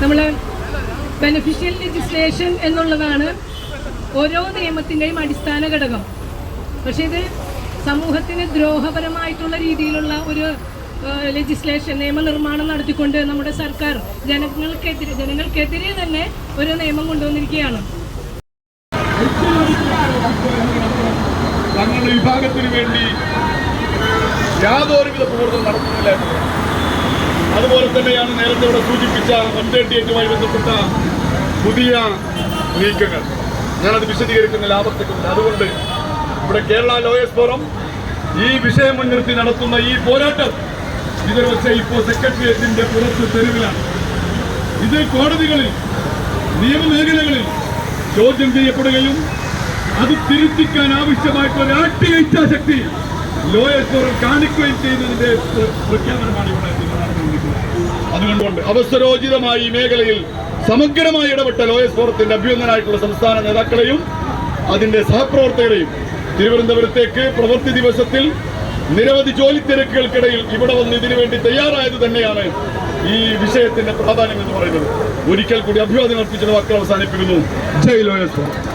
നമ്മൾ beneficial legislation എന്നുള്ളതാണ് ഓരോ നിയമത്തിന്റെയും അടിസ്ഥാന ഘടകം പക്ഷേ ഇത് സമൂഹത്തിന് ദ്രോഹപരമായിട്ടുള്ള രീതിയിലുള്ള ഒരു ലെജിസ്ലേഷൻ നിയമനിർമ്മാണം നടത്തിക്കൊണ്ട് നമ്മുടെ സർക്കാർ ജനങ്ങൾക്കെതിരെ ജനങ്ങൾക്കെതിരെ തന്നെ ഒരു നിയമം കൊണ്ടുവന്നിരിക്കുകയാണ് തങ്ങളുടെ വിഭാഗത്തിന് വേണ്ടി യാതൊരുവിധ പ്രവർത്തനം നടത്തുന്നില്ല. അതുപോലെ തന്നെയാണ് നേരത്തെ ഇവിടെ സൂചിപ്പിച്ച വൺ ബന്ധപ്പെട്ട പുതിയ നീക്കങ്ങൾ. ഞാനത് വിശദീകരിക്കുന്ന ലാഭത്തെക്കുറിച്ച്. അതുകൊണ്ട് ഇവിടെ കേരള ലോയേഴ്സ് ഫോറം ഈ വിഷയം മുൻനിർത്തി നടത്തുന്ന ഈ പോരാട്ടം ഇതിൽ വെച്ച് ഇപ്പോൾ സെക്രട്ടേറിയറ്റിന്റെ പുറത്ത് തെരുവിലാണ്. ഇത് കോടതികളിൽ നിയമമേഖലകളിൽ ചോദ്യം ചെയ്യപ്പെടുകയും അത് തിരുത്തിക്കാൻ ആവശ്യമായിട്ടുള്ള രാഷ്ട്രീയ ഇച്ഛാശക്തി ലോയേഴ്സ് ഫോറം കാണിക്കുകയും ചെയ്യുന്നതിന്റെ പ്ര- പ്രഖ്യാപനമാണ് ഇവിടെ. അതുകൊണ്ടുകൊണ്ട് അവസരോചിതമായി ഈ മേഖലയിൽ സമഗ്രമായി ഇടപെട്ട ലോയസ് ഫോറത്തിന്റെ അഭ്യുന്നനായിട്ടുള്ള സംസ്ഥാന നേതാക്കളെയും അതിന്റെ സഹപ്രവർത്തകരെയും തിരുവനന്തപുരത്തേക്ക് പ്രവൃത്തി ദിവസത്തിൽ നിരവധി ജോലി തിരക്കുകൾക്കിടയിൽ ഇവിടെ വന്ന് ഇതിനു വേണ്ടി തയ്യാറായത് തന്നെയാണ് ഈ വിഷയത്തിന്റെ പ്രാധാന്യം എന്ന് പറയുന്നത്. ഒരിക്കൽ കൂടി അഭിവാദ്യം അർപ്പിച്ചുള്ള വാക്കുകൾ അവസാനിപ്പിക്കുന്നു. Jai lawyers forum.